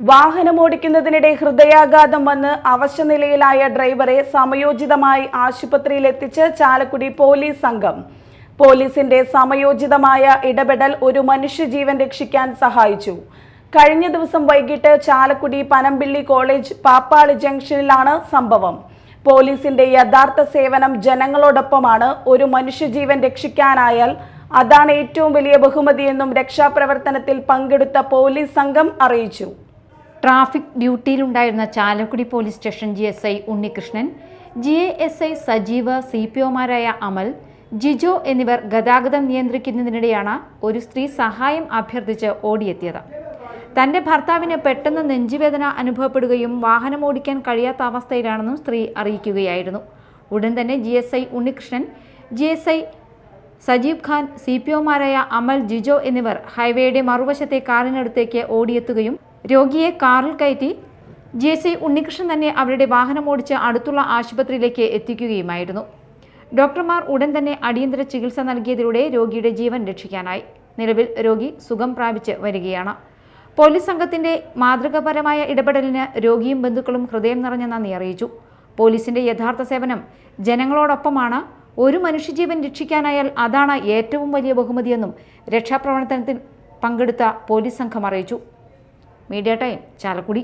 വാഹനമോടിക്കുന്നതിനിടെ ഹൃദയാഘാതം വന്ന് അവശനിലയിലായ ഡ്രൈവറെ സമയോചിതമായി ആശുപത്രിയിൽ എത്തിച്ച് ചാലക്കുടി പോലീസ് സംഘം. പോലീസിന്റെ സമയോചിതമായ ഇടപെടൽ ഒരു മനുഷ്യജീവൻ രക്ഷിക്കാൻ സഹായിച്ചു. കഴിഞ്ഞ ദിവസം വൈകിട്ട് ചാലക്കുടി പനമ്പിള്ളി കോളേജ് പാപ്പാളി ജംഗ്ഷനിലാണ് സംഭവം. പോലീസിന്റെ യഥാർത്ഥ സേവനം ജനങ്ങളോടൊപ്പമാണ് ഒരു മനുഷ്യജീവൻ രക്ഷിക്കാനായാൽ അതാണ് ഏറ്റവും വലിയ ബഹുമതിയെന്നും രക്ഷാപ്രവർത്തനത്തിൽ പങ്കെടുത്ത പോലീസ് സംഘം അറിയിച്ചു. Traffic ഡ്യൂട്ടിയിലുണ്ടായിരുന്ന Chalakudy police station G S I Unnikrishnan G S I Sajeev C P ഒമാരായ Amal Jijo എന്നിവർ ഗതാഗതം നിയന്ത്രിക്കുന്നതിനിടെയാണ് ഒരു സ്ത്രീ സഹായം അഭ്യർത്ഥിച്ച് ഓടിയെത്തിയത്. തന്റെ ഭർത്താവിന് പെട്ടെന്ന് നെഞ്ചുവേദന അനുഭവപ്പെടുകയും വാഹനം ഓടിക്കാൻ കഴിയാത്ത അവസ്ഥയിലാണെന്നും സ്ത്രീ അറിയിക്കുകയായിരുന്നു. ഉടൻ തന്നെ G S I Unnikrishnan G S I Sajeev Khan C P ഒമാരായ Amal Jijo എന്നിവർ ഹൈവേയുടെ മറുവശത്തെ കാറിനടുത്തേക്ക് ഓടിയെത്തുകയും രോഗിയെ കാറിൽ കയറ്റി ജി സി ഉണ്ണികൃഷ്ണൻ തന്നെ അവരുടെ വാഹനം ഓടിച്ച് അടുത്തുള്ള ആശുപത്രിയിലേക്ക് എത്തിക്കുകയുമായിരുന്നു. ഡോക്ടർമാർ ഉടൻ തന്നെ അടിയന്തര ചികിത്സ നൽകിയതിലൂടെ രോഗിയുടെ ജീവൻ രക്ഷിക്കാനായി. നിലവിൽ രോഗി സുഖം പ്രാപിച്ച് വരികയാണ്. പോലീസ് സംഘത്തിന്റെ മാതൃകാപരമായ ഇടപെടലിന് രോഗിയും ബന്ധുക്കളും ഹൃദയം നിറഞ്ഞ നന്ദി അറിയിച്ചു. പോലീസിന്റെ യഥാർത്ഥ സേവനം ജനങ്ങളോടൊപ്പമാണ്. ഒരു മനുഷ്യജീവൻ രക്ഷിക്കാനായാൽ അതാണ് ഏറ്റവും വലിയ ബഹുമതിയെന്നും രക്ഷാപ്രവർത്തനത്തിൽ പങ്കെടുത്ത പോലീസ് സംഘം അറിയിച്ചു. Media time Chalakudy.